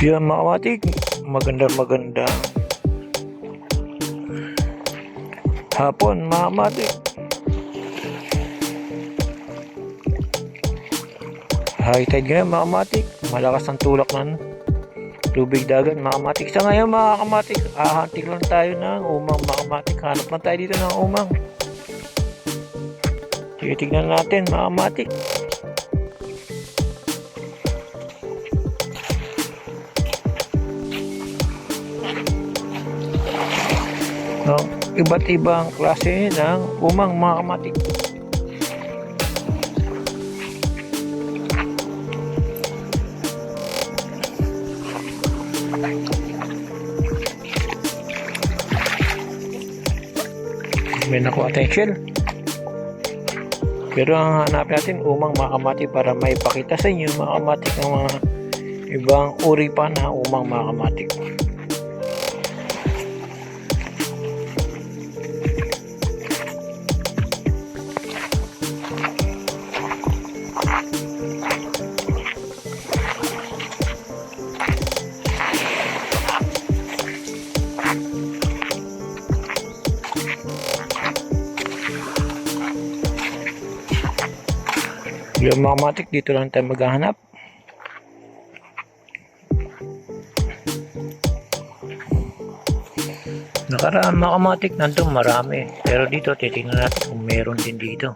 Yan mga kamatik, maganda maganda. Hapon mga kamatik. High tide ngayon mga kamatik. Malakas ang tulak ng tubig dagat mga kamatik. Sa ngayon mga kamatik, ahantik lang tayo ng umang mga kamatik. Hanap lang tayo dito ng umang. Titignan natin mga kamatik. No, iba't ibang klase ng umang mga kamatik. May nakuha tayong shell. Pero ang hanap natin umang mga kamatik para maipakita sa inyo mga kamatik ng mga ibang uri pa na umang mga kamatik. Yung mga matik, dito lang tayo maghahanap. Nakaraan mga kamatik, nandun marami. Pero dito, titingnan natin kung meron din dito.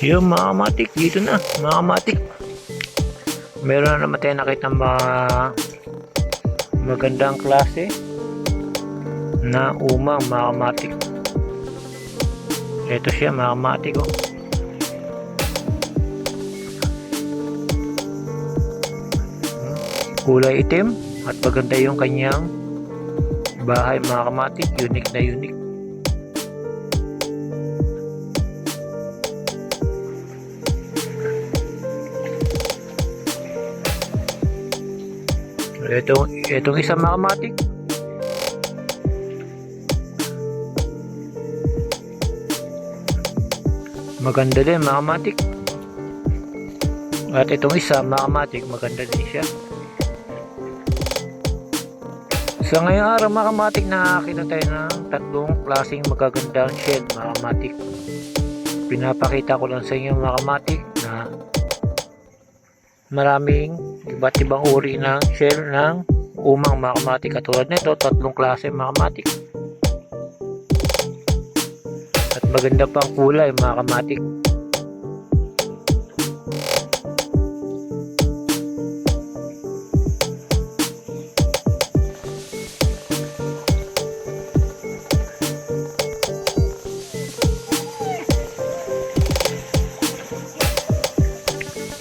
Yung mga kamatik, dito na, mga kamatik. Meron na naman tayo nakita mga magandang klase na umang mga kamatik. Ito siya, mga kamatik. Oh. Kulay itim at maganda yung kanyang bahay mga kamatik. Unique na unique. Itong, itong isang makamatik. Maganda din makamatik. At itong isa makamatik, maganda din siya. Sa ngayong araw makamatik nakakita tayo ng tatlong klaseng magagandang shed makamatik. Pinapakita ko lang sa inyo makamatik na maraming iba't ibang uri ng shell ng umang makamatik katulad nito tatlong klase makamatik at maganda pang kulay makamatik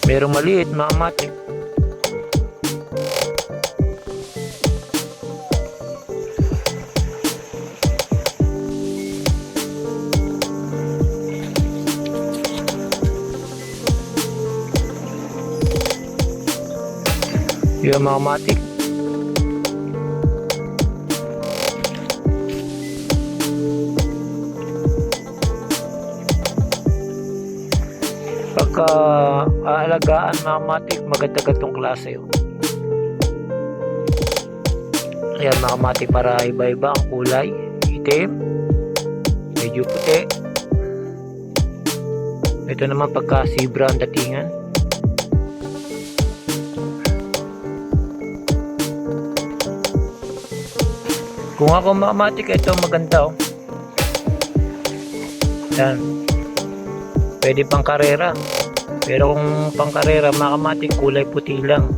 merong maliit makamatik Yung mga matik. Pagka aalagaan mga matik, maganda gatong klase yun. Ayan mga para iba-iba ang kulay. Itim, medyo puti. Ito naman pagka zebra ang datingan. Kung ako makamatik, ito maganda oh. Yan. Pwede pang karera. Pero kung pang karera, makamatik, kulay puti lang.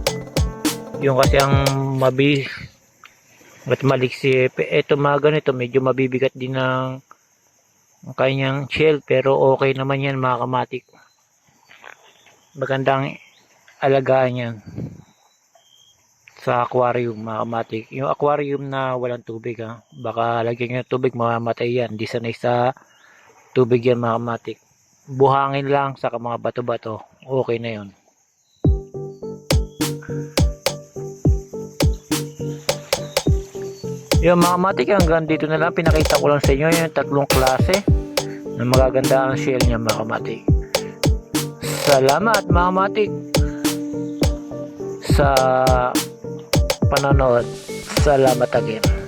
Yung kasi ang mabis at maliksi. Ito mga ganito, medyo mabibigat din ng ang kanyang shell. Pero okay naman yan mga kamatik. Magandang alagaan yan. Sa aquarium mga kamatik. Yung aquarium na walang tubig ha. Baka lagyan nyo tubig mamamatay yan. Hindi sanay sa tubig yan mga kamatik. Buhangin lang sa mga bato-bato. Okay na yun. Yung mga kamatik hanggang dito na lang. Pinakita ko lang sa inyo yung tatlong klase na magaganda ang shell niya mga kamatik. Salamat mga kamatik sa panonood. Salamat again.